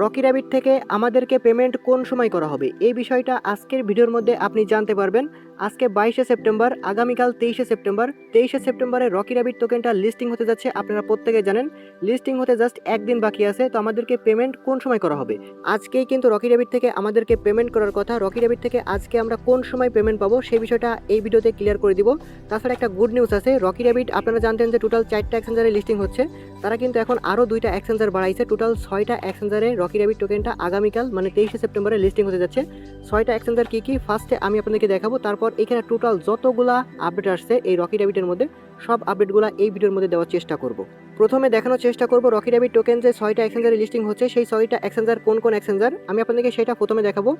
Rocky rabbit থেকে আমাদেরকে payment কোন সময় করা হবে? এই বিষয়টা আজকের ভিডিওর মধ্যে আপনি জানতে পারবেন। আজকে বাইশে সেপ্টেম্বর, আগামীকাল তেইশে সেপ্টেম্বর। তেইশে সেপ্টেম্বরে রকি র্যাবিট টোকেনটা লিস্টিং হতে যাচ্ছে, আপনারা প্রত্যেকে জানেন। লিস্টিং হতে জাস্ট একদিন বাকি আছে, তো আমাদেরকে পেমেন্ট কোন সময় করা হবে? আজকেই কিন্তু রকি র্যাবিট থেকে আমাদেরকে পেমেন্ট করার কথা। রকি র্যাবিট থেকে আজকে আমরা কোন সময় পেমেন্ট পাবো, সেই বিষয়টা এই ভিডিওতে ক্লিয়ার করে দিব। তাছাড়া একটা গুড নিউজ আছে, রকি র্যাবিট, আপনারা জানতেন যে টোটাল চারটা এক্সচেঞ্জারে লিস্টিং হচ্ছে। তারা কিন্তু এখন আরও দুইটা এক্সচেঞ্জার বাড়াইছে। টোটাল ছয়টা এক্সচেঞ্জারে রকি র্যাবিট টোকেনটা আগামীকাল মানে তেইশে সেপ্টেম্বরে লিস্টিং হতে যাচ্ছে। ছয়টা এক্সচেঞ্জার কী কী? ফার্স্টে আমি আপনাদেরকে দেখাবো। তারপর এখানে টোটাল যতগুলা আপডেট আসছে এই রকি র্যাবিটের মধ্যে, সব আপডেটগুলো এই ভিডিওর মধ্যে দেওয়ার চেষ্টা করব। প্রথমে দেখানোর চেষ্টা করব রকি ডাবি টোকেন যে ছয়টা এক্সচেঞ্জারে লিস্টিং হচ্ছে, সেই ছয়টা এক্সেঞ্জার কোন কোন এক্সেঞ্জার আমি আপনাদেরকে সেটা প্রথমে দেখাবো।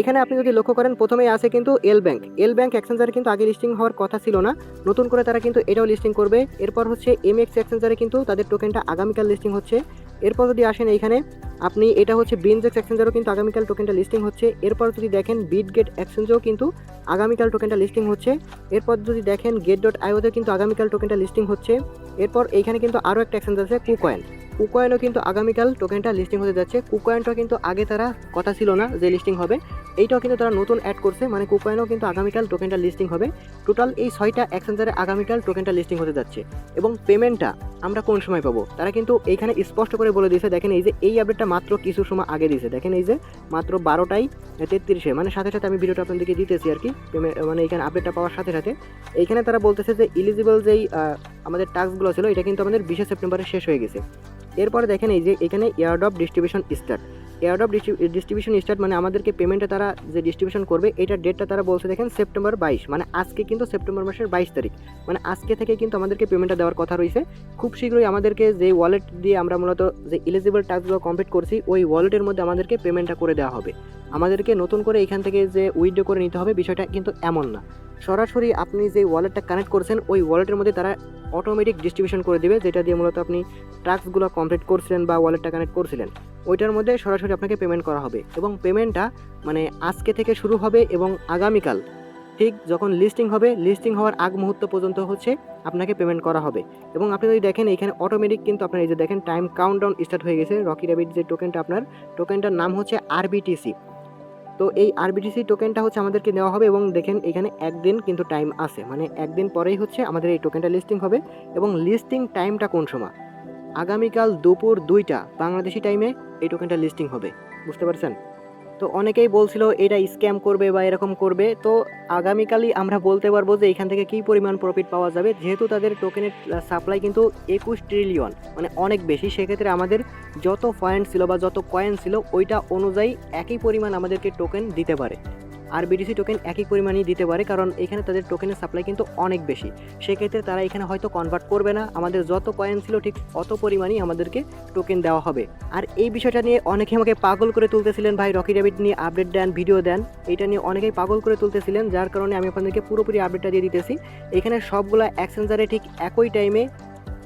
এখানে আপনি যদি লক্ষ্য করেন প্রথমেই আছে কিন্তু এল ব্যাংক এল ব্যাংক এক্সচেঞ্জারে কিন্তু আগে লিস্টিং হওয়ার কথা ছিল না। নতুন করে তারা কিন্তু এটাও লিস্টিং করবে। এরপর হচ্ছে এম এক্স এক্সেঞ্জারে কিন্তু তাদের টোকেনটা আগামীকাল লিস্টিং হচ্ছে। এরপর যদি আসেন এইখানে, আপনি এটা হচ্ছে বিনজেক্স এক্সচেঞ্জারও কিন্তু আগামীকাল টোকেনটা লিস্টিং হচ্ছে। এরপর যদি দেখেন বিট গেট এক্সচেঞ্জেও কিন্তু আগামীকাল টোকেনটা লিস্টিং হচ্ছে। এরপর যদি দেখেন গেট ডট আইওতেও কিন্তু আগামীকাল টোকেনটা লিস্টিং হচ্ছে। এরপর এইখানে কিন্তু আরও একটা এক্সচেঞ্জ আছে কুকয়েন কুকয়েনও কিন্তু আগামীকাল টোকেনটা লিস্টিং হতে যাচ্ছে। কুকয়েনটা কিন্তু আগে তারা কথা ছিল না যে লিস্টিং হবে। এইটাও কিন্তু তারা নতুন অ্যাড করছে মানে কুকয়েনও কিন্তু আগামীকাল টোকেনটা লিস্টিং হবে। টোটাল এই ছয়টা এক্সচেঞ্জারে আগামীকাল টোকেনটা লিস্টিং হতে যাচ্ছে। এবং পেমেন্টটা আমরা কোন সময় পাবো? তারা কিন্তু এইখানে স্পষ্ট করে বলে দিয়েছে, দেখেন এই যে এই আপডেটটা মাত্র কিছু সময় আগে দিয়েছে। দেখেন এই যে মাত্র বারোটাই তেত্রিশে মানে সাথে সাথে আমি ভিডিওটা আপনাদেরকে দিতেছি আর কি মানে এখানে আপডেটটা পাওয়ার সাথে সাথে। এইখানে তারা বলতেছে যে ইলিজিবল যেই আমাদের টাস্কগুলো ছিল, এটা কিন্তু আমাদের বিশে সেপ্টেম্বরে শেষ হয়ে গেছে। এরপরে দেখেন এই যে এখানে airdrop distribution start airdrop distribution start মানে আমাদেরকে পেমেন্টটা তারা যে ডিস্ট্রিবিউশন করবে, এটার ডেটটা তারা বলছে, দেখেন সেপ্টেম্বর বাইশ মানে আজকে কিন্তু সেপ্টেম্বর মাসের বাইশ তারিখ মানে আজকে থেকে কিন্তু আমাদেরকে পেমেন্টটা দেওয়ার কথা রয়েছে। খুব শীঘ্রই আমাদেরকে যে ওয়ালেট দিয়ে আমরা মূলত যে ইলিজিবল টাস্কগুলো কমপ্লিট করছি, ওই ওয়ালেটের মধ্যে আমাদেরকে পেমেন্টটা করে দেওয়া হবে। আমাদেরকে নতুন করে এখান থেকে যে উইথড্র করে নিতে হবে, বিষয়টা কিন্তু এমন না। সরাসরি আপনি যে ওয়ালেটটা কানেক্ট করছেন, ওই ওয়ালেটের মধ্যে তারা অটোমেটিক ডিস্ট্রিবিউশন করে দেবে, যেটা দিয়ে মূলত আপনি টাস্কগুলো কমপ্লিট করছিলেন বা ওয়ালেটটা কানেক্ট করছিলেন। ওইটার মধ্যে সরাসরি আপনাকে পেমেন্ট করা হবে এবং পেমেন্টটা মানে আজকে থেকে শুরু হবে এবং আগামীকাল ঠিক যখন লিস্টিং হবে লিস্টিং হওয়ার আগ মুহূর্ত পর্যন্ত হচ্ছে আপনাকে পেমেন্ট করা হবে। এবং আপনি যদি দেখেন এখানে অটোমেটিক কিন্তু আপনার এই যে দেখেন টাইম কাউন্টডাউন স্টার্ট হয়ে গেছে রকি র্যাবিট যে টোকেনটা আপনার টোকেনটার নাম হচ্ছে আরবিটিসি তো এই আরবিটিসি টোকেনটা হচ্ছে আমাদেরকে দেওয়া হবে এবং দেখেন এখানে একদিন কিন্তু টাইম আছে মানে একদিন পরেই হচ্ছে আমাদের এই টোকেনটা লিস্টিং হবে এবং লিস্টিং টাইমটা কোন সময়? আগামীকাল দুপুর দুইটা বাংলাদেশি টাইমে এই টোকেনটা লিস্টিং হবে, বুঝতে পারছেন? তো অনেকেই বলছিল এটা স্ক্যাম করবে বা এরকম করবে, তো আগামীকালই আমরা বলতে পারব যে এখান থেকে কী পরিমাণ প্রফিট পাওয়া যাবে, যেহেতু তাদের টোকেনের সাপ্লাই কিন্তু একুশ ট্রিলিয়ন মানে অনেক বেশি। সেক্ষেত্রে আমাদের যত পয়েন্ট ছিল বা যত কয়েন ছিল, ওইটা অনুযায়ী একই পরিমাণ আমাদেরকে টোকেন দিতে পারে। আর বিডিসি টোকেন একই পরিমাণই দিতে পারে, কারণ এখানে তাদের টোকেনের সাপ্লাই কিন্তু অনেক বেশি। সেক্ষেত্রে তারা এখানে হয়তো কনভার্ট করবে না। আমাদের যত কয়েন ছিল ঠিক অত পরিমাণই আমাদেরকে টোকেন দেওয়া হবে। আর এই বিষয়টা নিয়ে অনেকে আমাকে পাগল করে তুলতেছিলেন ভাই। রকি র্যাবিট নিয়ে আপডেট দেন ভিডিও দেন। এটা নিয়ে অনেকেই পাগল করে তুলতেছিলেন, যার কারণে আমি আপনাদেরকে পুরোপুরি আপডেটটা দিয়ে দিতেছি। এখানে সবগুলা অ্যাক্সেঞ্জারে ঠিক একই টাইমে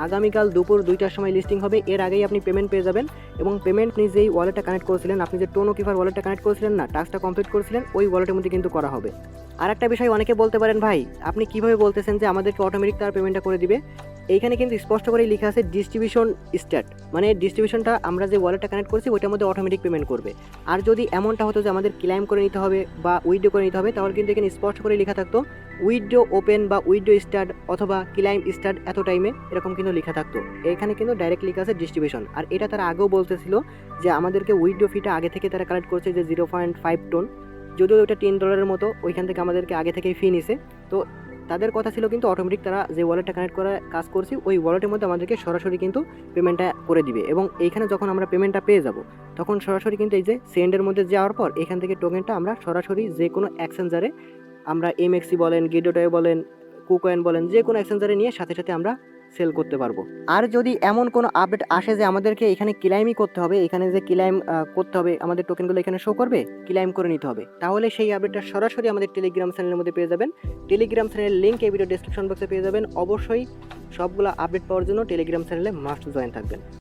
আগামীকাল দুপুর দুইটার সময় লিস্টিং হবে। এর আগেই আপনি পেমেন্ট পেয়ে যাবেন এবং পেমেন্ট আপনি যেই ওয়ালেটটা কানেক্ট করেছিলেন, আপনি যে টোনো কিফার ওয়ালেটটা কানেক্ট করেছিলেন না টাস্কটা কমপ্লিট করেছিলেন, ওই ওয়ালেটের মধ্যে কিন্তু করা হবে। আর একটা বিষয় অনেকে বলতে পারেন, ভাই, আপনি কীভাবে বলতেছেন যে আমাদেরকে অটোমেটিক তার পেমেন্টটা করে দিবে? এইখানে কিন্তু স্পষ্ট করেই লেখা আছে ডিস্ট্রিবিউশন স্ট্যাট মানে ডিস্ট্রিবিউশনটা আমরা যে ওয়ালেটটা কানেক্ট করছি, ওইটার মধ্যে অটোমেটিক পেমেন্ট করবে। আর যদি এমনটা হতো যে আমাদের ক্লাইম করে নিতে হবে বা উইডো করে নিতে হবে, তাহলে কিন্তু এখানে স্পষ্ট করে লেখা থাকতো উইডো ওপেন বা উইডো স্টার্ট অথবা ক্লাইম স্টার্ট এত টাইমে এরকম কিন্তু লেখা থাকতো। এখানে কিন্তু ডাইরেক্ট লেখা আছে ডিস্ট্রিবিউশন আর এটা তারা আগেও বলতেছিল যে আমাদেরকে উইডো ফিটা আগে থেকে তারা কালেক্ট করছে যে জিরো পয়েন্ট ফাইভ টোন যদিও ওটা টেন ডলারের মতো, ওইখান থেকে আমাদেরকে আগে থেকেই ফি নিছে। তো তাদের কথা ছিল কিন্তু অটোমেটিক তারা যে ওয়ালেটটা কানেক্ট করে কাজ করছি, ওই ওয়ালেটের মধ্যে আমাদেরকে সরাসরি কিন্তু পেমেন্টটা করে দিবে। এবং এইখানে যখন আমরা পেমেন্টটা পেয়ে যাব, তখন সরাসরি কিন্তু এই যে সেন্ডের মধ্যে যাওয়ার পর, এখান থেকে টোকেনটা আমরা সরাসরি যে কোনো অ্যাক্সেঞ্জারে আমরা এমএক্সি বলেন গেডোটয়ে বলেন কুকয়েন বলেন, যে কোনো অ্যাক্সেঞ্জারে নিয়ে সাথে সাথে আমরা সেল করতে পারব। আর যদি এমন কোনো আপডেট আসে যে আমাদেরকে এখানে ক্লাইমই করতে হবে, এখানে যে ক্লাইম করতে হবে, আমাদের টোকেনগুলো এখানে শো করবে ক্লাইম করে নিতে হবে, তাহলে সেই আপডেটটা সরাসরি আমাদের টেলিগ্রাম চ্যানেলের মধ্যে পেয়ে যাবেন। টেলিগ্রাম চ্যানেলের লিঙ্ক এই ভিডিও ডিসক্রিপশন বক্সে পেয়ে যাবেন। অবশ্যই সবগুলো আপডেট পাওয়ার জন্য টেলিগ্রাম চ্যানেলে মাস্ট জয়েন থাকবেন।